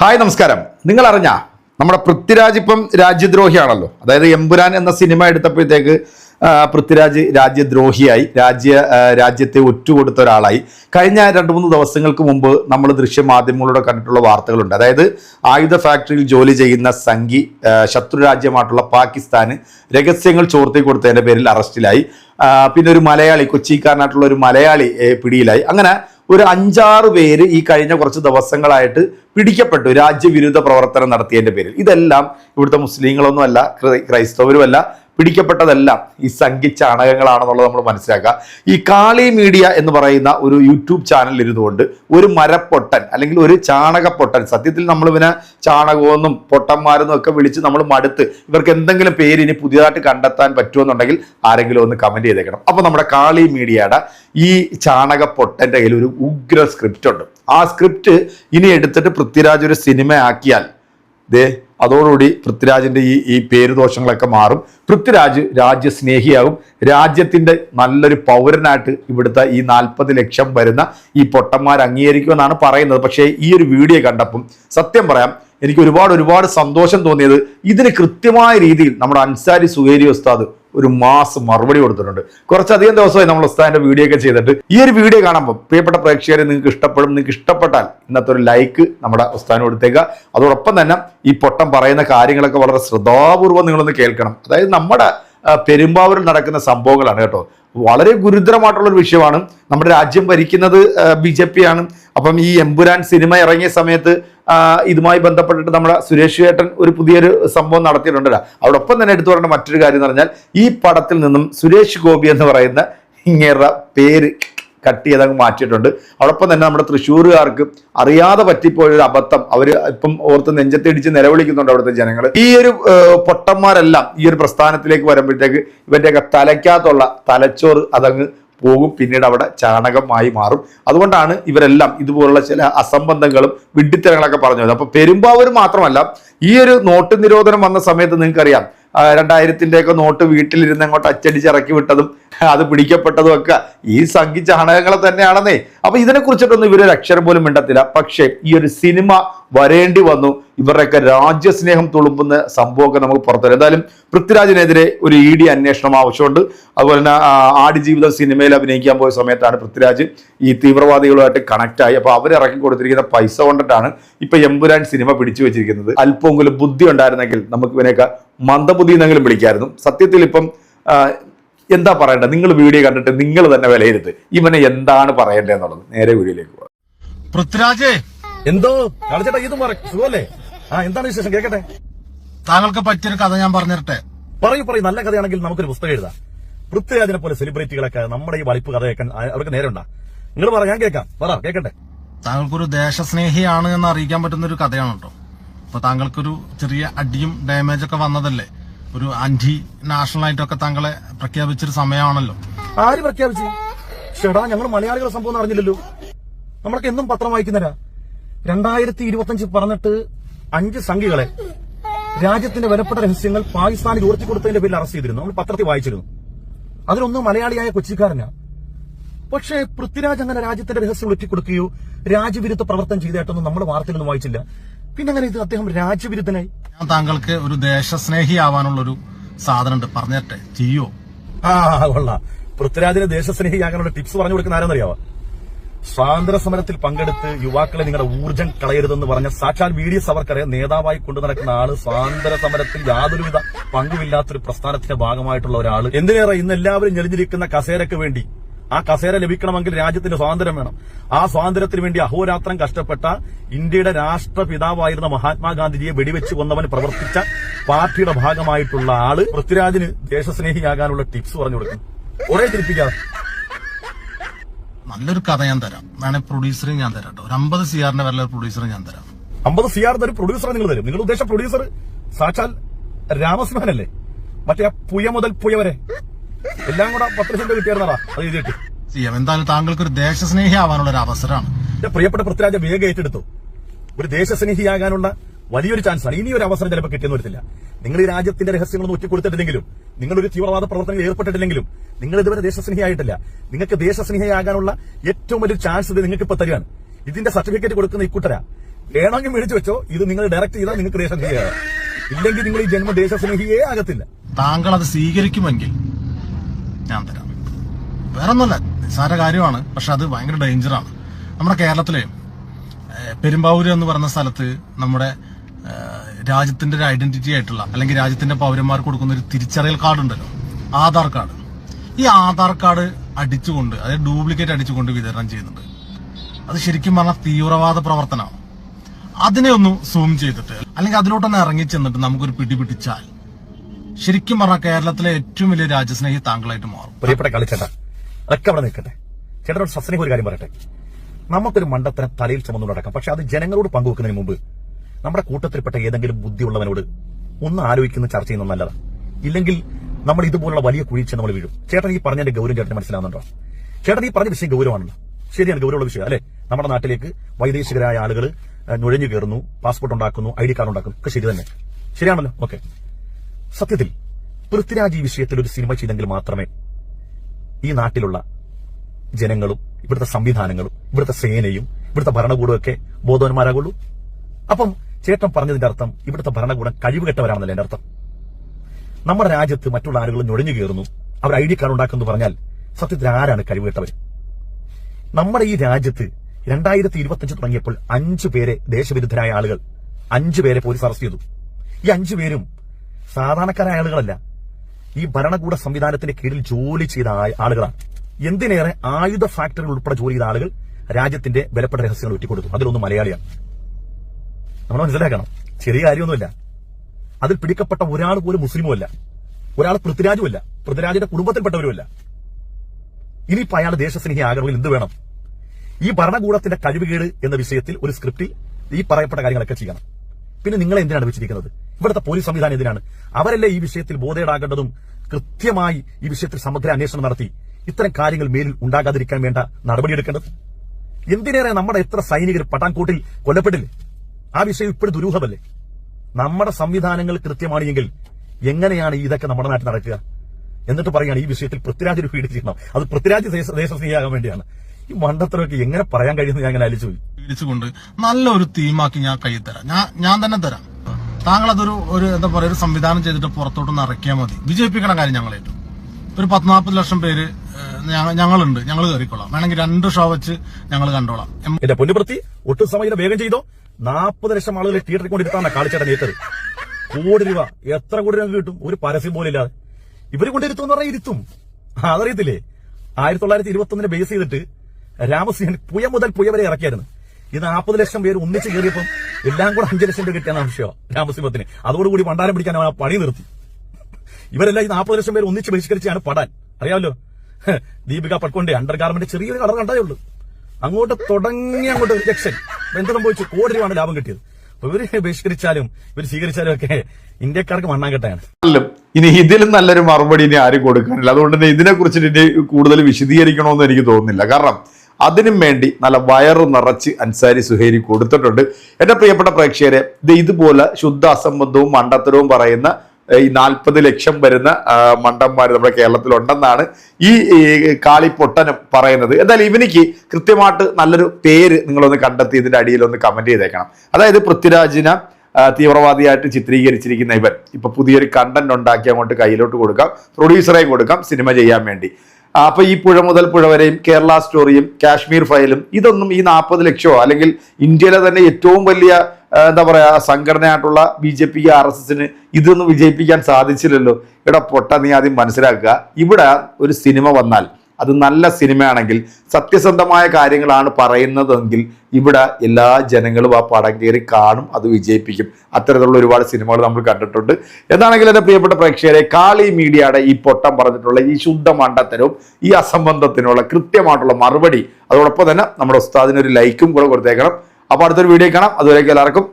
Hi നമസ്കാരം. നിങ്ങൾ അറിഞ്ഞ നമ്മുടെ പൃഥ്വിരാജ് ഇപ്പം രാജ്യദ്രോഹിയാണല്ലോ. അതായത് എമ്പുരാൻ എന്ന സിനിമ എടുത്തപ്പോഴത്തേക്ക് പൃഥ്വിരാജ് രാജ്യദ്രോഹിയായി രാജ്യ രാജ്യത്തെ ഒറ്റുകൊടുത്ത ഒരാളായി. കഴിഞ്ഞ രണ്ട് മൂന്ന് ദിവസങ്ങൾക്ക് മുമ്പ് നമ്മൾ ദൃശ്യമാധ്യമങ്ങളിലൂടെ കണ്ടിട്ടുള്ള വാർത്തകളുണ്ട്. അതായത് ആയുധ ഫാക്ടറിയിൽ ജോലി ചെയ്യുന്ന സംഘി ശത്രുരാജ്യമായിട്ടുള്ള ശത്രു രാജ്യമായിട്ടുള്ള പാകിസ്ഥാന് രഹസ്യങ്ങൾ ചോർത്തി കൊടുത്തതിന്റെ പേരിൽ അറസ്റ്റിലായി. പിന്നെ ഒരു മലയാളി കൊച്ചിക്കാരനായിട്ടുള്ള ഒരു മലയാളി പിടിയിലായി. അങ്ങനെ ഒരു അഞ്ചാറ് പേര് ഈ കഴിഞ്ഞ കുറച്ച് ദിവസങ്ങളായിട്ട് പിടിക്കപ്പെട്ടു. രാജ്യവിരുദ്ധ പ്രവർത്തനം നടത്തിയതിന്റെ പേരിൽ. ഇതെല്ലാം ഇവിടുത്തെ മുസ്ലിങ്ങളൊന്നുമല്ല ക്രൈസ്തവരുമല്ല പിടിക്കപ്പെട്ടതെല്ലാം ഈ സംഖ്യ ചാണകങ്ങളാണെന്നുള്ളത് നമ്മൾ മനസ്സിലാക്കുക. ഈ കാളി മീഡിയ എന്ന് പറയുന്ന ഒരു യൂട്യൂബ് ചാനൽ ഇരുന്നുകൊണ്ട് ഒരു മരപ്പൊട്ടൻ അല്ലെങ്കിൽ ഒരു ചാണകപ്പൊട്ടൻ സത്യത്തിൽ നമ്മൾ ഇവനെ ചാണകമെന്നും പൊട്ടന്മാരെന്നും ഒക്കെ വിളിച്ച് നമ്മൾ മടുത്ത് ഇവർക്ക് എന്തെങ്കിലും പേര് ഇനി പുതിയതായിട്ട് കണ്ടെത്താൻ പറ്റുമെന്നുണ്ടെങ്കിൽ ആരെങ്കിലും ഒന്ന് കമന്റ് ചെയ്തേക്കണം. അപ്പോൾ നമ്മുടെ കാളി മീഡിയയുടെ ഈ ചാണകപ്പൊട്ടന്റെ കയ്യിൽ ഒരു ഉഗ്ര സ്ക്രിപ്റ്റ് ഉണ്ട്. ആ സ്ക്രിപ്റ്റ് ഇനി എടുത്തിട്ട് പൃഥ്വിരാജ് ഒരു സിനിമ ആക്കിയാൽ ദേ അതോടുകൂടി പൃഥ്വിരാജിന്റെ ഈ ഈ പേരുദോഷങ്ങളൊക്കെ മാറും. പൃഥ്വിരാജ് രാജ്യസ്നേഹിയാകും. രാജ്യത്തിന്റെ നല്ലൊരു പൗരനായിട്ട് ഇവിടുത്തെ ഈ നാൽപ്പത് ലക്ഷം വരുന്ന ഈ പൊട്ടന്മാർ അംഗീകരിക്കുമെന്നാണ് പറയുന്നത്. പക്ഷേ ഈ ഒരു വീഡിയോ കണ്ടപ്പം സത്യം പറയാം എനിക്ക് ഒരുപാട് ഒരുപാട് സന്തോഷം തോന്നിയത് ഇതിന് കൃത്യമായ രീതിയിൽ നമ്മുടെ അൻസാരി സുഹേരി ഉസ്താദ് ഒരു മാസം മറുപടി കൊടുത്തിട്ടുണ്ട്. കുറച്ചധികം ദിവസമായി നമ്മൾ ഉസ്താദിന്റെ വീഡിയോ ഒക്കെ ചെയ്തിട്ട്. ഈ ഒരു വീഡിയോ കാണുമ്പോൾ പ്രിയപ്പെട്ട പ്രേക്ഷകരെ നിങ്ങൾക്ക് ഇഷ്ടപ്പെടും നിങ്ങൾക്ക് ഇഷ്ടപ്പെട്ടാൽ ഇന്നത്തെ ഒരു ലൈക്ക് നമ്മുടെ ഉസ്താദിന് കൊടുത്തേക്കുക. അതോടൊപ്പം തന്നെ ഈ പൊട്ടം പറയുന്ന കാര്യങ്ങളൊക്കെ വളരെ ശ്രദ്ധാപൂർവം നിങ്ങളൊന്ന് കേൾക്കണം. അതായത് നമ്മുടെ പെരുമ്പാവൂരിൽ നടക്കുന്ന സംഭവങ്ങളാണ് കേട്ടോ. വളരെ ഗുരുതരമായിട്ടുള്ള ഒരു വിഷയമാണ്. നമ്മുടെ രാജ്യം ഭരിക്കുന്നത് ബി ജെ പി ആണ്. അപ്പം ഈ എമ്പുരാൻ സിനിമ ഇറങ്ങിയ സമയത്ത് ഇതുമായി ബന്ധപ്പെട്ടിട്ട് നമ്മുടെ സുരേഷ് ചേട്ടൻ ഒരു പുതിയൊരു സംഭവം നടത്തിയിട്ടുണ്ടല്ലോ. അതോടൊപ്പം തന്നെ എടുത്തു പറയേണ്ട മറ്റൊരു കാര്യം എന്ന് പറഞ്ഞാൽ ഈ പടത്തിൽ നിന്നും സുരേഷ് ഗോപി എന്ന് പറയുന്ന ഇങ്ങേറെ പേര് കട്ട് ചെയ്ത് അങ്ങ് മാറ്റിയിട്ടുണ്ട്. അതോടൊപ്പം തന്നെ നമ്മുടെ തൃശ്ശൂരുകാർക്ക് അറിയാതെ പറ്റിപ്പോയൊരു അബദ്ധം അവർ ഇപ്പം ഓർത്ത് നെഞ്ചത്തിടിച്ച് നിലവിളിക്കുന്നുണ്ട് അവിടുത്തെ ജനങ്ങൾ ഈ ഒരു പൊട്ടന്മാരെല്ലാം ഈ ഒരു പ്രസ്ഥാനത്തിലേക്ക് വരുമ്പോഴത്തേക്ക് ഇവന്റെയൊക്കെ തലയ്ക്കകത്തുള്ള തലച്ചോറ് അതങ്ങ് പോകും. പിന്നീട് അവിടെ ചാണകമായി മാറും. അതുകൊണ്ടാണ് ഇവരെല്ലാം ഇതുപോലുള്ള ചില അസംബന്ധങ്ങളും വിഡ്ഢിത്തരങ്ങളൊക്കെ പറഞ്ഞു വരുന്നത് അപ്പൊ പെരുമ്പാവൂർ മാത്രമല്ല ഈ ഒരു നോട്ട് നിരോധനം വന്ന സമയത്ത് നിങ്ങൾക്കറിയാം രണ്ടായിരത്തിന്റെ ഒക്കെ നോട്ട് വീട്ടിലിരുന്ന് അങ്ങോട്ട് അച്ചടിച്ച് ഇറക്കി വിട്ടതും അത് പിടിക്കപ്പെട്ടതും ഒക്കെ ഈ സംഘി ചാണകങ്ങളെ തന്നെയാണെന്നേ. അപ്പൊ ഇതിനെ കുറിച്ചിട്ടൊന്നും ഇവരൊരു അക്ഷരം പോലും മിണ്ടത്തില്ല. പക്ഷേ ഈ ഒരു സിനിമ വരേണ്ടി വന്നു. ഇവരുടെയൊക്കെ രാജ്യസ്നേഹം തുളുമ്പുന്ന സംഭവമൊക്കെ നമുക്ക് പുറത്തുവരും. എന്തായാലും പൃഥ്വിരാജിനെതിരെ ഒരു ഇ ഡി അന്വേഷണം ആവശ്യമുണ്ട്. അതുപോലെ തന്നെ ആടുജീവിതം സിനിമയിൽ അഭിനയിക്കാൻ പോയ സമയത്താണ് പൃഥ്വിരാജ് ഈ തീവ്രവാദികളുമായിട്ട് കണക്റ്റായി ആയി. അപ്പൊ അവർ ഇറക്കി കൊടുത്തിരിക്കുന്ന പൈസ കൊണ്ടിട്ടാണ് ഇപ്പൊ എമ്പുരാൻ സിനിമ പിടിച്ചു വെച്ചിരിക്കുന്നത്. അല്പമെങ്കിലും ബുദ്ധി ഉണ്ടായിരുന്നെങ്കിൽ നമുക്ക് ഇവനെയൊക്കെ മന്ദബുദ്ധി എന്നെങ്കിലും വിളിക്കായിരുന്നു. സത്യത്തിൽ ഇപ്പം എന്താ പറയേണ്ടത്? നിങ്ങൾ വീഡിയോ കണ്ടിട്ട് നിങ്ങൾ തന്നെ വിലയിരുത്ത്. ഇവനെ എന്താണ് പറയേണ്ടതെന്നുള്ളത് നേരെ വീഡിയോയിലേക്ക് പോകാം. പൃഥ്വിരാജേ! എന്തോ? കളിച്ചേട്ടാ ഇത് സുഖല്ലേ ആ എന്താണ് വിശേഷം? കേക്കട്ടെ. താങ്കൾക്ക് പറ്റിയൊരു കഥ ഞാൻ പറഞ്ഞിരട്ടെ? പറയൂ പറയൂ. നല്ല കഥയാണെങ്കിൽ നമുക്കൊരു പുസ്തകം എഴുതാം. പൃഥ്വിരാജിനെ പോലെ സെലിബ്രിറ്റികളൊക്കെ നമ്മുടെ ഈ വളിപ്പ് കഥ കേൾക്കാൻ ആ- അവർക്ക് നേരമുണ്ടാ നിങ്ങൾ പറ ഞാൻ കേൾക്കാം. പറ കേക്കട്ടെ. താങ്കൾക്കൊരു ദേശസ്നേഹിയാണ് എന്ന് അറിയിക്കാൻ പറ്റുന്ന ഒരു കഥയാണ് കേട്ടോ അപ്പൊ താങ്കൾക്കൊരു ചെറിയ അടിയും ഡാമേജൊക്കെ വന്നതല്ലേ? ഒരു ആന്റി നാഷണൽ ആയിട്ടൊക്കെ താങ്കളെ പ്രഖ്യാപിച്ചൊരു സമയമാണല്ലോ. ആര് പ്രഖ്യാപിച്ചു? ചേടാ ഞങ്ങൾ മലയാളികളെ സംഭവം അറിഞ്ഞില്ലല്ലോ. നമ്മളൊക്കെ എന്നും പത്രം വായിക്കുന്നവരാ. രണ്ടായിരത്തി ഇരുപത്തഞ്ച് പറഞ്ഞിട്ട് അഞ്ച് സംഘികളെ രാജ്യത്തിന്റെ വിലപ്പെട്ട രഹസ്യങ്ങൾ പാകിസ്ഥാനിൽ ഉറച്ചു കൊടുത്തതിന്റെ പേരിൽ അറസ്റ്റ് ചെയ്തിരുന്നു. നമ്മൾ പത്രത്തിൽ വായിച്ചിരുന്നു. അതിലൊന്നും മലയാളിയായ കൊച്ചിക്കാരനാ. പക്ഷേ പൃഥ്വിരാജ് അങ്ങനെ രാജ്യത്തിന്റെ രഹസ്യം ഒറ്റിക്കൊടുക്കുകയോ രാജ്യവിരുദ്ധ പ്രവർത്തനം ചെയ്തതായിട്ടൊന്നും നമ്മൾ വാർത്തയിലൊന്നും വായിച്ചില്ല. പിന്നെ അങ്ങനെ ഇത് അദ്ദേഹം രാജ്യവിരുദ്ധനായി. ഞാൻ താങ്കൾക്ക് ഒരു ദേശസ്നേഹിയാവാനുള്ള ഒരു സാധനം ഉണ്ട് പറഞ്ഞിരട്ടെ ചെയ്യോ? ആ കൊള്ളാം. പൃഥ്വിരാജിന് ദേശസ്നേഹിയാകാനുള്ള ടിപ്സ് പറഞ്ഞു കൊടുക്കുന്ന ആരെന്നറിയാവോ? സ്വാതന്ത്ര്യ സമരത്തിൽ പങ്കെടുത്ത് യുവാക്കളെ നിങ്ങളുടെ ഊർജം കളയരുതെന്ന് പറഞ്ഞ സാക്ഷാൽ വി ഡി എസ് അവർക്കറെ നേതാവായി കൊണ്ടു നടക്കുന്ന ആൾ സ്വാതന്ത്ര്യ സമരത്തിൽ യാതൊരുവിധ പങ്കുമില്ലാത്തൊരു പ്രസ്ഥാനത്തിന്റെ ഭാഗമായിട്ടുള്ള ഒരാൾ എന്തിനേറെ ഇന്ന് എല്ലാവരും ഞെളിഞ്ഞിരിക്കുന്ന കസേരക്ക് വേണ്ടി ആ കസേര ലഭിക്കണമെങ്കിൽ രാജ്യത്തിന്റെ സ്വാതന്ത്ര്യം വേണം. ആ സ്വാതന്ത്ര്യത്തിന് വേണ്ടി അഹോരാത്രം കഷ്ടപ്പെട്ട ഇന്ത്യയുടെ രാഷ്ട്രപിതാവായിരുന്ന മഹാത്മാഗാന്ധിജിയെ വെടിവെച്ച് കൊന്നവൻ പ്രവർത്തിച്ച പാർട്ടിയുടെ ഭാഗമായിട്ടുള്ള ആൾ പൃഥ്വിരാജിന് ദേശസ്നേഹിയാകാനുള്ള ടിപ്സ് പറഞ്ഞു കൊടുക്കും. കുറെ തിരിപ്പിക്കാതെ നല്ലൊരു കഥ ഞാൻ തരാം. വേണേ പ്രൊഡ്യൂസറെ ഞാൻ തരാം കേട്ടോ. ഒരു അമ്പത് സിആറിന്റെ വരല പ്രൊഡ്യൂസറെ ഞാൻ തരാം. അമ്പത് സി ഒരു പ്രൊഡ്യൂസറെ നിങ്ങൾ തരും. നിങ്ങൾ ഉദ്ദേശം പ്രൊഡ്യൂസർ സാക്ഷാൽ രാമസിംഹനല്ലേ? മറ്റേ ആ പുയ മുതൽ പുയ വരെ. എല്ലാം കൂടെ പത്ത് ലക്ഷം കിട്ടിയായിരുന്നടാ. അത് എഴുതിയിട്ട്. എന്തായാലും താങ്കൾക്ക് ഒരു ദേശസ്നേഹി ആവാനുള്ള ഒരു അവസരമാണ് എന്റെ പ്രിയപ്പെട്ട പൃഥ്വിരാജ വേഗം ഏറ്റെടുത്തു. ഒരു ദേശസ്നേഹിയാകാനുള്ള വലിയൊരു ചാൻസാണ്. ഇനി ഒരു അവസരം ചിലപ്പോൾ കിട്ടിയെന്ന് വരത്തില്ല. നിങ്ങൾ ഈ രാജ്യത്തിന്റെ രഹസ്യങ്ങളൊന്നും ഒറ്റിക്കൊടുത്തിട്ടില്ലെങ്കിലും നിങ്ങൾ ഒരു തീവ്രവാദ പ്രവർത്തനങ്ങളിൽ ഏർപ്പെട്ടിട്ടില്ലെങ്കിലും നിങ്ങൾ ഇതുവരെ ദേശസ്നേഹിയായിട്ടില്ല. നിങ്ങൾക്ക് ദേശസ്നേഹിയാകാനുള്ള ഏറ്റവും വലിയ ചാൻസ് ഇത് നിങ്ങൾക്ക് ഇപ്പൊ തരികയാണ്. ഇതിന്റെ സർട്ടിഫിക്കറ്റ് കൊടുക്കുന്ന ഇക്കൂട്ടരാ വേണമെങ്കിൽ മേടിച്ചു വെച്ചോ ഇത് നിങ്ങൾ ഡയറക്റ്റ് ചെയ്താൽ നിങ്ങൾക്ക് ദേശസ്നേഹിയാണ് ഇല്ലെങ്കിൽ നിങ്ങൾ ഈ ജന്മ ദേശസ്നേഹിയേ ആകത്തില്ല. താങ്കൾ അത് സ്വീകരിക്കുമെങ്കിൽ ഞാൻ തരാം. വേറെ ഒന്നുമല്ല നിസ്സാര കാര്യമാണ് പക്ഷെ അത് ഭയങ്കര ഡേഞ്ചറാണ്. നമ്മുടെ കേരളത്തിലെ പെരുമ്പാവൂര് എന്ന് പറയുന്ന സ്ഥലത്ത് നമ്മുടെ രാജ്യത്തിന്റെ ഒരു ഐഡന്റിറ്റി ആയിട്ടുള്ള അല്ലെങ്കിൽ രാജ്യത്തിന്റെ പൗരന്മാർക്ക് കൊടുക്കുന്ന ഒരു തിരിച്ചറിയൽ കാർഡ് ഉണ്ടല്ലോ ആധാർ കാർഡ് ഈ ആധാർ കാർഡ് അടിച്ചുകൊണ്ട് അതായത് ഡ്യൂപ്ലിക്കേറ്റ് അടിച്ചുകൊണ്ട് വിതരണം ചെയ്യുന്നുണ്ട്. അത് ശരിക്കും പറഞ്ഞാൽ തീവ്രവാദ പ്രവർത്തനമാണ്. അതിനെ ഒന്ന് സൂം ചെയ്തിട്ട് അല്ലെങ്കിൽ അതിലോട്ടൊന്ന് ഇറങ്ങി ചെന്നിട്ട് നമുക്കൊരു പിടി പിടിച്ചാൽ ശരിക്കും പറഞ്ഞാൽ കേരളത്തിലെ ഏറ്റവും വലിയ രാജ്യസ്നേഹി താങ്കളായിട്ട് മാറും. പ്രിയപ്പെട്ട കളിച്ചേട്ടാ അതൊക്കെ അവിടെ നിൽക്കട്ടെ. ചേട്ടനോട് സസ്നേഹം ഒരു കാര്യം പറയട്ടെ. നമുക്കൊരു മണ്ടത്തരം തലയിൽ ചുമന്നു നടക്കാം. പക്ഷെ അത് ജനങ്ങളോട് പങ്കുവെക്കുന്നതിന് മുമ്പ് നമ്മുടെ കൂട്ടത്തിൽപ്പെട്ട ഏതെങ്കിലും ബുദ്ധിയുള്ളവനോട് ഒന്ന് ആലോചിക്കുന്ന ചർച്ച ചെയ്യുന്നത് നല്ലതാണ് ഇല്ലെങ്കിൽ നമ്മൾ ഇതുപോലുള്ള വലിയ കുഴിച്ച് നമ്മൾ വീഴും. ചേട്ടൻ ഈ പറഞ്ഞതിന്റെ ഗൗരവം ചേട്ടന് മനസ്സിലാവുന്നുണ്ടോ? ചേട്ടൻ ഈ പറഞ്ഞ വിഷയം ഗൗരവമാണല്ലോ. ശരിയാണ് ഗൗരവമുള്ള വിഷയം. അല്ലെ? നമ്മുടെ നാട്ടിലേക്ക് വൈദേശികരായ ആളുകൾ നുഴഞ്ഞു കയറുന്നു പാസ്പോർട്ട് ഉണ്ടാക്കുന്നു ഐ ഡി കാർഡ് ഉണ്ടാക്കുന്നു. ഒക്കെ ശരി തന്നെ. ശരിയാണല്ലോ? ഓക്കെ. സത്യത്തിൽ പൃഥ്വിരാജ് ഈ വിഷയത്തിൽ ഒരു സിനിമ ചെയ്തെങ്കിൽ മാത്രമേ ഈ നാട്ടിലുള്ള ജനങ്ങളും ഇവിടുത്തെ സംവിധാനങ്ങളും ഇവിടുത്തെ സേനയും ഇവിടുത്തെ ഭരണകൂടവും ഒക്കെ ബോധവന്മാരാകുള്ളൂ. അപ്പം ചേട്ടൻ പറഞ്ഞതിന്റെ അർത്ഥം ഇവിടുത്തെ ഭരണകൂടം കഴിവുകെട്ടവരാണെന്നല്ലേ എന്റെ അർത്ഥം? നമ്മുടെ രാജ്യത്ത് മറ്റുള്ള ആളുകൾ നുഴഞ്ഞു കയറുന്നു. അവർ ഐ ഡി കാർഡ് ഉണ്ടാക്കുന്നു പറഞ്ഞാൽ സത്യത്തിൽ ആരാണ് കഴിവുകെട്ടവർ നമ്മുടെ ഈ രാജ്യത്ത് രണ്ടായിരത്തി ഇരുപത്തിയഞ്ച് തുടങ്ങിയപ്പോൾ അഞ്ചു പേരെ ദേശവിരുദ്ധരായ ആളുകൾ അഞ്ചു പേരെ പോലീസ് അറസ്റ്റ് ചെയ്തു. ഈ അഞ്ചു പേരും സാധാരണക്കാരായ ആളുകളല്ല. ഈ ഭരണകൂട സംവിധാനത്തിന്റെ കീഴിൽ ജോലി ചെയ്ത ആളുകളാണ്. എന്തിനേറെ ആയുധ ഫാക്ടറികൾ ഉൾപ്പെടെ ജോലി ചെയ്ത ആളുകൾ രാജ്യത്തിന്റെ വിലപ്പെട്ട രഹസ്യങ്ങൾ ഒറ്റിക്കൊടുത്തു അതിലൊന്നും മലയാളിയാണ്. നമ്മൾ മനസ്സിലാക്കണം. ചെറിയ കാര്യമൊന്നുമില്ല. അതിൽ പിടിക്കപ്പെട്ട ഒരാൾ പോലും മുസ്ലിമുമല്ല. ഒരാൾ പൃഥ്വിരാജുമല്ല. പൃഥ്വിരാജിന്റെ കുടുംബത്തിൽപ്പെട്ടവരുമല്ല. ഇനിയിപ്പോ അയാൾ ദേശസ്നേഹി ആകണമെങ്കിൽ എന്ത് വേണം? ഈ ഭരണകൂടത്തിന്റെ കഴിവുകേട് എന്ന വിഷയത്തിൽ ഒരു സ്ക്രിപ്റ്റിൽ ഈ പറയപ്പെട്ട കാര്യങ്ങളൊക്കെ ചെയ്യണം. പിന്നെ നിങ്ങളെ എന്തിനാണ് വെച്ചിരിക്കുന്നത്? ഇവിടുത്തെ പോലീസ് സംവിധാനം എന്തിനാണ്? അവരല്ലേ ഈ വിഷയത്തിൽ ബോധേടാകേണ്ടതും കൃത്യമായി ഈ വിഷയത്തിൽ സമഗ്ര അന്വേഷണം നടത്തി ഇത്തരം കാര്യങ്ങൾ മേലിൽ ഉണ്ടാകാതിരിക്കാൻ വേണ്ട നടപടിയെടുക്കേണ്ടത്? എന്തിനേറെ നമ്മുടെ എത്ര സൈനികർ പട്ടാൻകോട്ടിൽ കൊല്ലപ്പെട്ടില്ലേ ആ വിഷയം ഇപ്പോഴും ദുരൂഹമല്ലേ? നമ്മുടെ സംവിധാനങ്ങൾ കൃത്യമാണെങ്കിൽ എങ്ങനെയാണ് ഇതൊക്കെ നമ്മുടെ നാട്ടിൽ നടക്കുക? എന്നിട്ട് പറയുകയാണ് ഈ വിഷയത്തിൽ പൃഥ്വിരാജ് ഒരു ഫീഡ് ചെയ്യണം. അത് പൃഥ്വിരാജ് ദേശ- ദേശസ്നേഹിയാകാൻ വേണ്ടിയാണ്. ഈ മണ്ടത്തരമൊക്കെ എങ്ങനെ പറയാൻ കഴിയുമെന്ന് ഞാൻ അങ്ങനെ അലിച്ചു പോയി. നല്ലൊരു തീമാക്കി ഞാൻ കയ്യിൽ തരാം. ഞാൻ ഞാൻ തന്നെ തരാം. താങ്കൾ അതൊരു ഒരു എന്താ പറയുക ഒരു സംവിധാനം ചെയ്തിട്ട് പുറത്തോട്ടൊന്ന് ഇറക്കിയാൽ മതി. വിജയിപ്പിക്കണ കാര്യം ഞങ്ങൾ ഏറ്റവും ഒരു പത്ത് നാൽപ്പത് ലക്ഷം പേര് ഞങ്ങളുണ്ട്. ഞങ്ങൾ കയറിക്കൊള്ളാം വേണമെങ്കിൽ രണ്ട് ഷോ വെച്ച് ഞങ്ങൾ കണ്ടോളാം. എന്റെ പൊന്നുപ്രത്തി ഒട്ടും സമയം വേഗം ചെയ്തോ? നാൽപ്പത് ലക്ഷം ആളുകളെ തിയേറ്ററിൽ കൊണ്ടിരുത്താണ് കാളിച്ചേട്ടൻ ഏറ്റത്. കോടി രൂപ. എത്ര കോടി രൂപ കിട്ടും? ഒരു പരസ്യം പോലും ഇല്ലാതെ. ഇവർ കൊണ്ടിരുത്തും എന്ന് പറഞ്ഞാൽ ഇരുത്തും. അതറിയത്തില്ലേ? ആയിരത്തി തൊള്ളായിരത്തി ഇരുപത്തി ഒന്നിന് ബേസ് ചെയ്തിട്ട് രാമസിംഹൻ പുയ മുതൽ പുയ വരെ ഇറക്കിയായിരുന്നു. ഇത് നാൽപ്പത് ലക്ഷം പേര് ഒന്നിച്ച് കയറിയപ്പം എല്ലാം കൂടെ അഞ്ചു ലക്ഷം രൂപ കിട്ടിയാണ് ആവശ്യം രാമസിംഹത്തിന്. അതോടുകൂടി പണ്ടാരം പിടിക്കാൻ ആ പണി നിർത്തി. ഇവരെല്ലാം ഈ നാൽപ്പത് ലക്ഷം പേര് ഒന്നിച്ച് ബഹിഷ്കരിച്ചാണ് പടാൻ. അറിയാമല്ലോ? ദീപിക പട്കൊണ്ടേ അണ്ടർ ഗാർമെന്റ് ചെറിയൊരു കളർ കണ്ടേ ഉള്ളൂ. അങ്ങോട്ട് തുടങ്ങി അങ്ങോട്ട് റിജക്ഷൻ എന്ത് സംഭവിച്ചു? കോടി രൂപയാണ് ലാഭം കിട്ടിയത്. അപ്പൊ ഇവർ ബഹിഷ്കരിച്ചാലും ഇവർ സ്വീകരിച്ചാലും ഒക്കെ ഇന്ത്യക്കാർക്ക് മണ്ണാങ്കട്ടയാണ് ഇനി ഇതിലും നല്ലൊരു മറുപടി ഇനി ആരും കൊടുക്കാനില്ല. അതുകൊണ്ട് തന്നെ ഇതിനെ കുറിച്ചിട്ട് കൂടുതൽ വിശദീകരിക്കണമെന്ന് എനിക്ക് തോന്നുന്നില്ല. കാരണം അതിനും വേണ്ടി നല്ല വയറ് നിറച്ച് അൻസാരി സുഹേരി കൊടുത്തിട്ടുണ്ട്. എന്റെ പ്രിയപ്പെട്ട പ്രേക്ഷകരെ ഇത് ഇതുപോലെ ശുദ്ധ അസംബന്ധവും മണ്ടത്തരവും പറയുന്ന ഈ നാൽപ്പത് ലക്ഷം വരുന്ന മണ്ടന്മാർ നമ്മുടെ കേരളത്തിലുണ്ടെന്നാണ് ഈ കാളിപ്പൊട്ടനും പറയുന്നത്. എന്തായാലും ഇവനിക്ക് കൃത്യമായിട്ട് നല്ലൊരു പേര് നിങ്ങളൊന്ന് കണ്ടെത്തി ഇതിന്റെ അടിയിൽ ഒന്ന് കമന്റ് ചെയ്തേക്കണം. അതായത് പൃഥ്വിരാജിനെ തീവ്രവാദിയായിട്ട് ചിത്രീകരിച്ചിരിക്കുന്ന ഇവൻ. ഇപ്പൊ പുതിയൊരു കണ്ടന്റ് ഉണ്ടാക്കി അങ്ങോട്ട് കയ്യിലോട്ട് കൊടുക്കാം പ്രൊഡ്യൂസറെയും കൊടുക്കാം സിനിമ ചെയ്യാൻ വേണ്ടി. അപ്പൊ ഈ പുഴ മുതൽ പുഴ വരെയും കേരള സ്റ്റോറിയും കാശ്മീർ ഫയലും ഇതൊന്നും ഈ നാൽപ്പത് ലക്ഷമോ അല്ലെങ്കിൽ ഇന്ത്യയിലെ തന്നെ ഏറ്റവും വലിയ എന്താ പറയാ സംഘടനയായിട്ടുള്ള B J P R S എസിന് ഇതൊന്നും വിജയിപ്പിക്കാൻ സാധിച്ചില്ലല്ലോ. ഇവിടെ പൊട്ട നീ ആദ്യം മനസ്സിലാക്കുക. ഇവിടെ ഒരു സിനിമ വന്നാൽ അത് നല്ല സിനിമയാണെങ്കിൽ സത്യസന്ധമായ കാര്യങ്ങളാണ് പറയുന്നതെങ്കിൽ ഇവിടെ എല്ലാ ജനങ്ങളും ആ പടം കയറി കാണും അത് വിജയിപ്പിക്കും. അത്തരത്തിലുള്ള ഒരുപാട് സിനിമകൾ നമ്മൾ കണ്ടിട്ടുണ്ട്. എന്താണെങ്കിലും എന്റെ പ്രിയപ്പെട്ട പ്രേക്ഷകരെ കാളി മീഡിയയുടെ ഈ പൊട്ടം പറഞ്ഞിട്ടുള്ള ഈ ശുദ്ധ മണ്ടത്തരവും ഈ അസംബന്ധത്തിനുള്ള കൃത്യമായിട്ടുള്ള മറുപടി അതോടൊപ്പം തന്നെ നമ്മുടെ ഉസ്താദിന് ഒരു ലൈക്കും കൂടെ കൊടുത്തേക്കണം. അപ്പോൾ അടുത്തൊരു വീഡിയോ കാണാം. അതുവരേക്കും എല്ലാവർക്കും